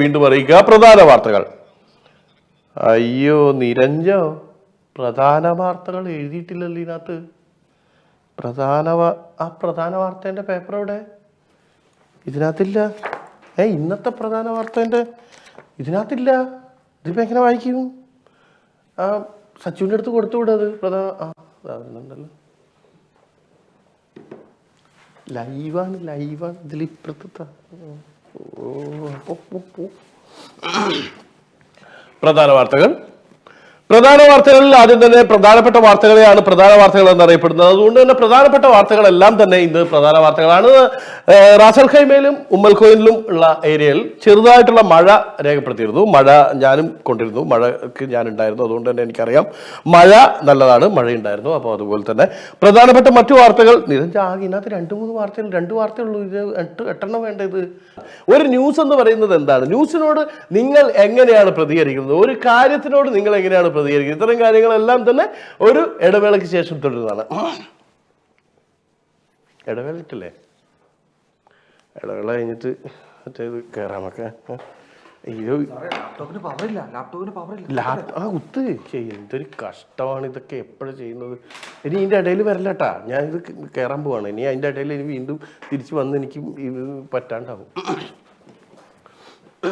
വീണ്ടും അറിയിക്കുക. പ്രധാന വാർത്തകൾ. അയ്യോ നിരഞ്ജോ പ്രധാന വാർത്തകൾ എഴുതിയിട്ടില്ലല്ലോ ഇതിനകത്ത്. പ്രധാന ആ പ്രധാന വാർത്തേന്റെ പേപ്പർ എവിടെ? ഇതിനകത്തില്ല. ഏ ഇന്നത്തെ പ്രധാന വാർത്തേന്റെ ഇതിനകത്തില്ല. ഇതിപ്പോൾ എങ്ങനെ വായിക്കും? ആ സച്ചുവിന്റെ അടുത്ത് കൊടുത്തു വിടത് പ്രധാന ആ ലൈവാണ് ലൈവാണ് ഇതിൽ ഇപ്പുറത്തെ. പ്രധാന വാർത്തകൾ പ്രധാന വാർത്തകളിൽ ആദ്യം തന്നെ പ്രധാനപ്പെട്ട വാർത്തകളെയാണ് പ്രധാന വാർത്തകൾ എന്നറിയപ്പെടുന്നത്. അതുകൊണ്ട് തന്നെ പ്രധാനപ്പെട്ട വാർത്തകളെല്ലാം തന്നെ ഇന്ന് പ്രധാന വാർത്തകളാണ്. റാസൽ ഖൈമയിലും ഉമ്മൽക്കോയിലും ഉള്ള ഏരിയയിൽ ചെറുതായിട്ടുള്ള മഴ രേഖപ്പെടുത്തിയിരുന്നു. മഴ ഞാനും കൊണ്ടിരുന്നു. മഴക്ക് ഞാൻ ഉണ്ടായിരുന്നു അതുകൊണ്ട് തന്നെ എനിക്കറിയാം മഴ നല്ലതാണ് മഴയുണ്ടായിരുന്നു. അപ്പോൾ അതുപോലെ തന്നെ പ്രധാനപ്പെട്ട മറ്റു വാർത്തകൾ. നിരഞ്ജ ആകെ ഇതിനകത്ത് രണ്ട് മൂന്ന് വാർത്തകൾ രണ്ട് വാർത്തയുള്ളൂ. ഇത് എട്ട് എട്ടെണ്ണം വേണ്ടത് ഒരു ന്യൂസ് എന്ന് പറയുന്നത് എന്താണ്? ന്യൂസിനോട് നിങ്ങൾ എങ്ങനെയാണ് പ്രതികരിക്കുന്നത്? ഒരു കാര്യത്തിനോട് നിങ്ങൾ എങ്ങനെയാണ് പ്രതികരിക്കുന്നത് ഇത്തരം കാര്യങ്ങളെല്ലാം തന്നെ ഒരു ഇടവേളയ്ക്ക് ശേഷം തുടരുന്നതാണ്. ഇടവേളയിട്ടില്ലേ ഇടവേള കഴിഞ്ഞിട്ട് മറ്റേത് കയറാമൊക്കെ അയ്യോ. ലാപ്ടോപ്പിന് പവറില്ല ലാപ്ടോപ്പിന് പവറില്ല ആ കുത്ത്. എന്തൊരു കഷ്ടമാണ് ഇതൊക്കെ എപ്പോഴും ചെയ്യുന്നത്? ഇനി ഇതിന്റെ ഇടയിൽ വരലട്ടാ ഞാൻ ഇത് കയറാൻ പോവാണ്. ഇനി അതിന്റെ ഇടയിൽ ഇനി വീണ്ടും തിരിച്ചു വന്ന് എനിക്ക് ഇത് പറ്റാണ്ടാവും.